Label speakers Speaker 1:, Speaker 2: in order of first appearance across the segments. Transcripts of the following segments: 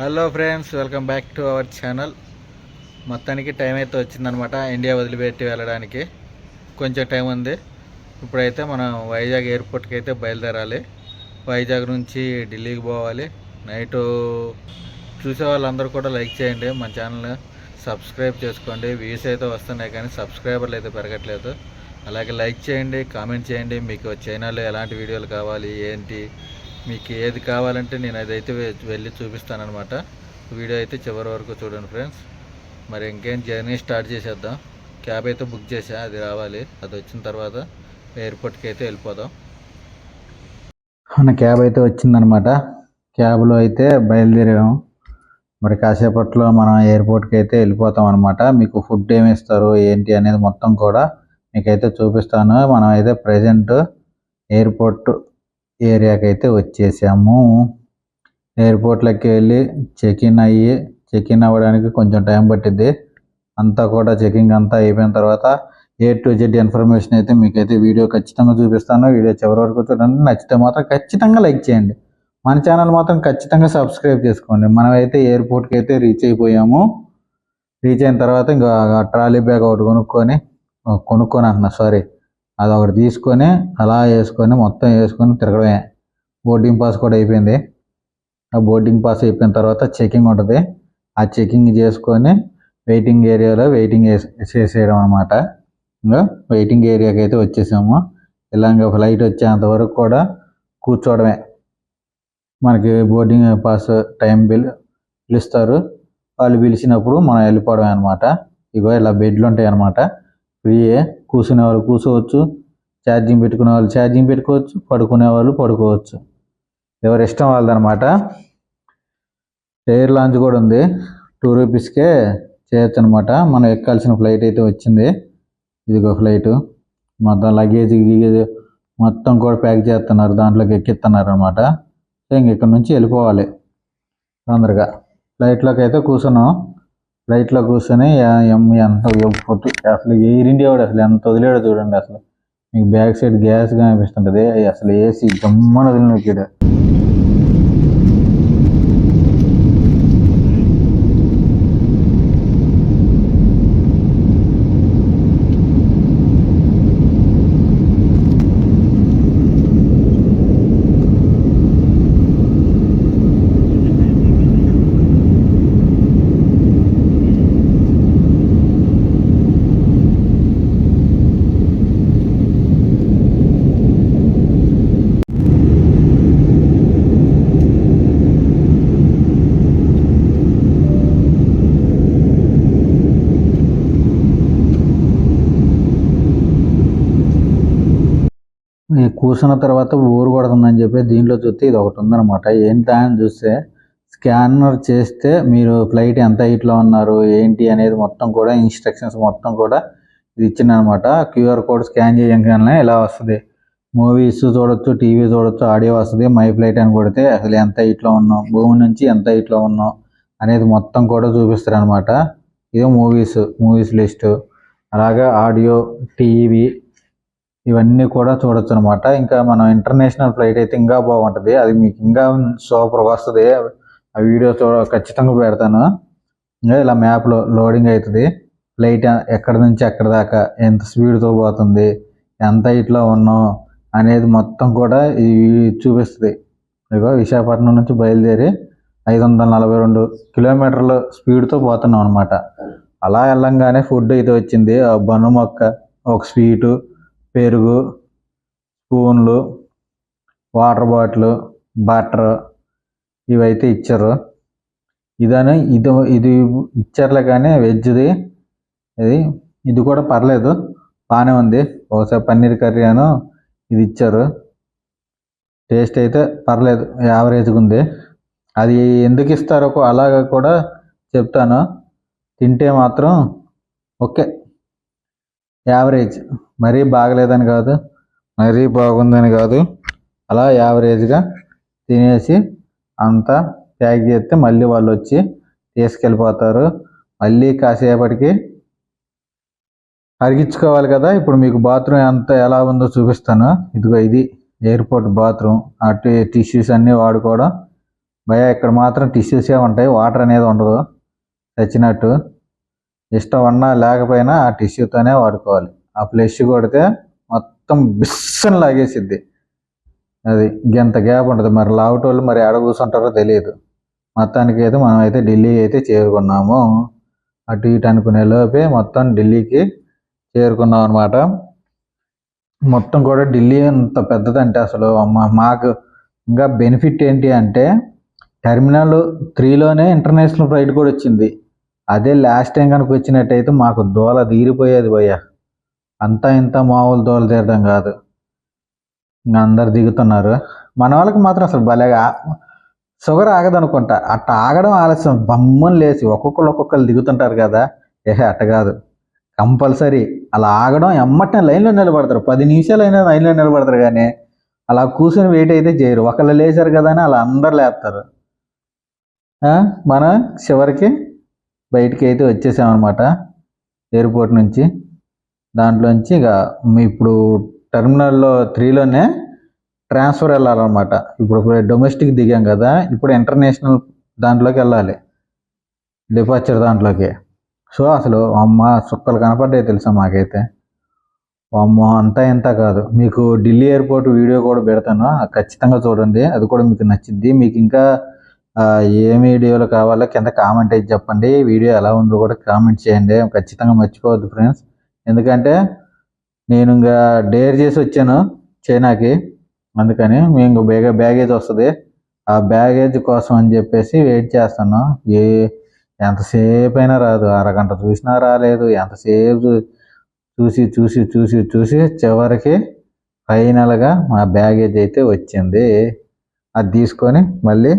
Speaker 1: Hello friends welcome back to our channel మొత్తానికి time అయితే వచ్చిందనమాట ఇండియా వదిలిపెట్టి వెళ్ళడానికి. కొంచెం టైం ఉంది. ఇప్పుడైతే మనం వైజాగ్ ఎయిర్పోర్ట్కి అయితే బయలుదేరాలి. వైజాగ్ నుంచి ఢిల్లీకి పోవాలి. నైట్ చూసే వాళ్ళందరూ కూడా లైక్ చేయండి. మన ఛానల్ సబ్స్క్రైబ్ చేసుకోండి. వ్యూస్ అయితే వస్తున్నాయి కానీ సబ్స్క్రైబర్లు అయితే పెరగట్లేదు. అలాగే లైక్ చేయండి కామెంట్ చేయండి. మీకు చైనాలో ఎలాంటి వీడియోలు కావాలి ఏంటి మీకు ఏది కావాలంటే నేను అదైతే వె- వెళ్ళి చూపిస్తానమాట వీడియో అయితే చివరి వరకు చూడండి ఫ్రెండ్స్. మరి ఇంకేం జర్నీ స్టార్ట్ చేసేద్దాం. క్యాబ్ అయితే బుక్ చేసా అది రావాలి. అది వచ్చిన తర్వాత ఎయిర్పోర్ట్కి అయితే వెళ్ళిపోదాం. మన క్యాబ్ అయితే వచ్చిందనమాట క్యాబ్లో అయితే బయలుదేరాము. మరి కాసేపట్లో మనం ఎయిర్పోర్ట్కి అయితే వెళ్ళిపోతాం అనమాట మీకు ఫుడ్ ఏమి ఇస్తారు ఏంటి అనేది మొత్తం కూడా మీకైతే చూపిస్తాను. మనం అయితే ప్రజెంట్ ఎయిర్పోర్ట్ ఏరియాకి అయితే వచ్చేసాము. ఎయిర్పోర్ట్లోకి వెళ్ళి చెక్ ఇన్ అయ్యి చెక్ ఇన్ అవ్వడానికి కొంచెం టైం పట్టిద్ది. అంతా కూడా చెకింగ్ అంతా అయిపోయిన తర్వాత ఏ టు జెడ్ ఇన్ఫర్మేషన్ అయితే మీకైతే వీడియో ఖచ్చితంగా చూపిస్తాను. వీడియో చివరి వరకు చూడండి. నచ్చితే మాత్రం ఖచ్చితంగా లైక్ చేయండి. మన ఛానల్ మాత్రం ఖచ్చితంగా సబ్స్క్రైబ్ చేసుకోండి. మనమైతే ఎయిర్పోర్ట్కి అయితే రీచ్ అయిపోయాము. రీచ్ అయిన తర్వాత ఇంకా ట్రాలీ బ్యాగ్ ఒకటి కొనుక్కొని కొనుక్కొని అంటున్నా సారీ అది ఒకటి తీసుకొని అలా వేసుకొని మొత్తం వేసుకొని తిరగడమే. బోర్డింగ్ పాస్ కూడా అయిపోయింది. ఆ బోర్డింగ్ పాస్ అయిపోయిన తర్వాత చెకింగ్ ఉంటుంది. ఆ చెకింగ్ చేసుకొని వెయిటింగ్ ఏరియాలో వెయిటింగ్ చేసేయడం అనమాట ఇంకా వెయిటింగ్ ఏరియాకి అయితే వచ్చేసాము. ఇలా ఇంకా ఫ్లైట్ వచ్చేంత వరకు కూడా కూర్చోవడమే. మనకి బోర్డింగ్ పాస్ టైం బిల్ పిలుస్తారు. వాళ్ళు పిలిచినప్పుడు మనం వెళ్ళిపోవడమే అనమాట ఇగో ఇలా బెడ్లు ఉంటాయి అనమాట ఫ్రీయే. కూర్చునే వాళ్ళు కూర్చోవచ్చు ఛార్జింగ్ పెట్టుకునే వాళ్ళు ఛార్జింగ్ పెట్టుకోవచ్చు. పడుకునే వాళ్ళు పడుకోవచ్చు. ఎవరి ఇష్టం వాళ్ళదనమాట. ఎయిర్ లాంచ్ కూడా ఉంది. టూ రూపీస్కే చేయొచ్చు అనమాట మనం ఎక్కాల్సిన ఫ్లైట్ అయితే వచ్చింది. ఇదిగో ఫ్లైట్. మొత్తం లగేజ్ గిగేజ్ మొత్తం కూడా ప్యాక్ చేస్తున్నారు. దాంట్లోకి ఎక్కిస్తున్నారు అనమాట సో ఇంక ఇక్కడ నుంచి వెళ్ళిపోవాలి. తొందరగా. ఫ్లైట్లోకి అయితే కూర్చున్నాం. ఫ్లైట్లో కూర్చొని ఎం- ఎంత పొట్టు అసలు ఎయిర్ ఇండియా వాడు అసలు ఎంత వదిలేడో చూడండి అసలు. మీకు బ్యాక్ సైడ్ గ్యాస్ కనిపిస్తుంటుంది అసలు ఏసీ గమ్మన వదిలిన చూసిన తర్వాత ఊరు కొడుతుందని చెప్పి దీంట్లో చూస్తే ఇది ఒకటి ఉందన్నమాట. ఏంటా అని చూస్తే స్కానర్ చేస్తే మీరు ఫ్లైట్ ఎంత హైట్లో ఉన్నారు ఏంటి అనేది మొత్తం కూడా ఇన్స్ట్రక్షన్స్ మొత్తం కూడా ఇది ఇచ్చిందనమాట క్యూఆర్ కోడ్ స్కాన్ చేయగానే ఇలా వస్తుంది? మూవీస్ చూడొచ్చు టీవీ చూడొచ్చు ఆడియో వస్తుంది మై ఫ్లైట్ అని కొడితే అసలు ఎంత హైట్లో ఉన్నాం భూమి నుంచి ఎంత హైట్లో ఉన్నాం అనేది మొత్తం కూడా చూపిస్తారు అనమాట ఇది మూవీస్ మూవీస్ లిస్ట్. అలాగే ఆడియో టీవీ ఇవన్నీ కూడా చూడొచ్చు అనమాట ఇంకా మనం ఇంటర్నేషనల్ ఫ్లైట్ అయితే ఇంకా బాగుంటుంది. అది మీకు ఇంకా సూపర్గా వస్తుంది. ఆ వీడియో చూడ ఖచ్చితంగా పెడతాను. ఇలా మ్యాప్లో లోడింగ్ అవుతుంది ఫ్లైట్ ఎక్కడ నుంచి ఎక్కడ దాకా ఎంత స్పీడ్తో పోతుంది ఎంత హైట్లో ఉన్నాం అనేది మొత్తం కూడా ఈ చూపిస్తుంది. ఇదిగో విశాఖపట్నం నుంచి బయలుదేరి ఐదు వందల నలభై రెండు కిలోమీటర్ల స్పీడ్తో పోతున్నాం అనమాట. అలా వెళ్ళంగానే ఫుడ్ అయితే వచ్చింది. ఆ బను మొక్క ఒక స్వీటు పెరుగు స్పూన్లు వాటర్ బాటిల్ బటర్ ఇవైతే ఇచ్చారు. ఇదని ఇది ఇది ఇచ్చారులే కానీ వెజ్ది ఇది ఇది కూడా పర్లేదు. బాగానే ఉంది. ఒకసారి పన్నీర్ కర్రీ అను ఇది ఇచ్చారు. టేస్ట్ అయితే పర్లేదు. యావరేజ్గా ఉంది. అది ఎందుకు ఇస్తారో అలాగ అలాగా కూడా చెప్తాను. తింటే మాత్రం ఓకే. యావరేజ్. మరీ బాగలేదని కాదు మరీ బాగుందని కాదు అలా యావరేజ్గా తినేసి అంతా ప్యాక్ చేస్తే మళ్ళీ వాళ్ళు వచ్చి తీసుకెళ్ళిపోతారు. మళ్ళీ కాసేపటికి అరిగించుకోవాలి కదా ఇప్పుడు మీకు బాత్రూమ్ ఎంత ఎలా ఉందో చూపిస్తాను. ఇదిగో ఇది ఎయిర్పోర్ట్ బాత్రూమ్. అటు టిష్యూస్ అన్నీ వాడుకోవడం. భయ ఇక్కడ మాత్రం టిష్యూసే ఉంటాయి వాటర్ అనేది ఉండదు. చచ్చినట్టు. ఇష్టం ఉన్నా లేకపోయినా ఆ టిష్యూతోనే వాడుకోవాలి. ఆ ఫ్లెష్ కొడితే మొత్తం బిస్సన్ లాగేసిద్ది. అది ఇంకెంత గ్యాప్ ఉంటుంది? మరి లావుటోళ్ళు మరి ఎడ కూర్చుంటారో తెలియదు. మొత్తానికి అయితే మనం అయితే ఢిల్లీ అయితే చేరుకున్నాము. అటు ఇటు అనుకునే లోపే మొత్తం ఢిల్లీకి చేరుకున్నాం అనమాట మొత్తం కూడా ఢిల్లీ అంత పెద్దదంటే అసలు మాకు ఇంకా బెనిఫిట్ ఏంటి అంటే టెర్మినల్ త్రీలోనే ఇంటర్నేషనల్ ఫ్లైట్ కూడా వచ్చింది. అదే లాస్ట్ టైం కనుక వచ్చినట్టయితే మాకు దోల తీరిపోయేది భయ్యా. అంతా ఇంత మామూలు దోల తీరడం కాదు. ఇంకా అందరు దిగుతున్నారు. మన వాళ్ళకి మాత్రం అసలు భలేగా షుగర్ ఆగదనుకుంటా. అట్ట ఆగడం ఆలస్యం. బమ్మని లేచి ఒక్కొక్కరు ఒక్కొక్కరు దిగుతుంటారు కదా. ఏహే అట్ట కాదు. కంపల్సరీ. అలా ఆగడం ఎమ్మటనే లైన్లో నిలబడతారు. పది నిమిషాలు అయినా లైన్లో నిలబడతారు కానీ అలా కూర్చొని వెయిట్ అయితే చేయరు. ఒకళ్ళు లేచారు కదా అని అలా అందరు లేస్తారు మన మనం చివరికి బయటికి అయితే వచ్చేసామన్నమాట. ఎయిర్పోర్ట్ నుంచి. దాంట్లోంచి ఇక మీ ఇప్పుడు టెర్మినల్లో త్రీలోనే ట్రాన్స్ఫర్ వెళ్ళాలన్నమాట. ఇప్పుడు డొమెస్టిక్ దిగాం కదా ఇప్పుడు ఇంటర్నేషనల్ దాంట్లోకి వెళ్ళాలి. డిపార్చర్ దాంట్లోకి. సో అసలు అమ్మ చుక్కలు కనపడ్డాయి తెలుసా మాకైతే. అమ్మ అంతా ఇంత కాదు. మీకు ఢిల్లీ ఎయిర్పోర్ట్ వీడియో కూడా పెడతాను. ఖచ్చితంగా చూడండి. అది కూడా మీకు నచ్చిద్ది మీకు ఇంకా ఏం వీడియోలు కావాలో కింద కామెంట్ అయితే చెప్పండి. వీడియో ఎలా ఉందో కూడా కామెంట్ చేయండి. ఖచ్చితంగా మర్చిపోవద్దు ఫ్రెండ్స్. ఎందుకంటే నేను ఇంకా డేర్ చేసి వచ్చాను చైనాకి. అందుకని మేము బేగ బ్యాగేజ్ వస్తుంది. ఆ బ్యాగేజ్ కోసం అని చెప్పేసి వెయిట్ చేస్తాను ఏ ఎంతసేపు అయినా రాదు. అరగంట చూసినా రాలేదు. ఎంతసేపు చూసి చూసి చూసి చూసి చివరికి ఫైనల్గా మా బ్యాగేజ్ అయితే వచ్చింది. అది తీసుకొని మళ్ళీ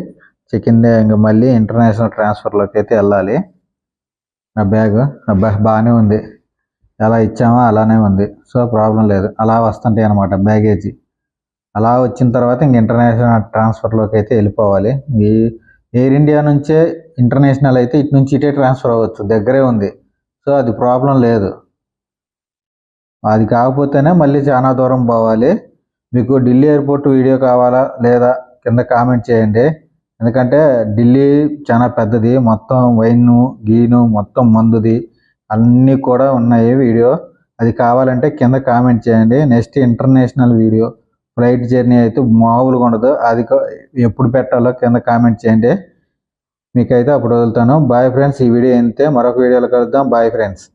Speaker 1: చికిందే ఇంకా మళ్ళీ ఇంటర్నేషనల్ ట్రాన్స్ఫర్లోకి అయితే వెళ్ళాలి. నా బ్యాగ్ అబ్బా బాగానే ఉంది. ఎలా ఇచ్చామో అలానే ఉంది. సో ప్రాబ్లం లేదు. అలా వస్తుంటాయి అనమాట బ్యాగేజీ. అలా వచ్చిన తర్వాత ఇంక ఇంటర్నేషనల్ ట్రాన్స్ఫర్లోకి అయితే వెళ్ళిపోవాలి. ఈ ఎయిర్ ఇండియా నుంచే ఇంటర్నేషనల్ అయితే ఇటు నుంచి ఇటే ట్రాన్స్ఫర్ అవ్వచ్చు. దగ్గరే ఉంది. సో అది ప్రాబ్లం లేదు. అది కాకపోతేనే మళ్ళీ చాలా దూరం పోవాలి. మీకు ఢిల్లీ ఎయిర్పోర్ట్ వీడియో కావాలా లేదా కింద కామెంట్ చేయండి. ఎందుకంటే ఢిల్లీ చాలా పెద్దది మొత్తం వైన్ గీను మొత్తం మందుది అన్నీ కూడా ఉన్నాయి వీడియో. అది కావాలంటే కింద కామెంట్ చేయండి. Next international video. Flight journey అయితే మామూలుగా ఉండదు. అది ఎప్పుడు పెట్టాలో కింద కామెంట్ చేయండి. మీకైతే అప్పుడు వదులుతాను. బాయ్ ఫ్రెండ్స్ ఈ వీడియో అయితే మరొక వీడియోలో కలుద్దాం. Bye friends.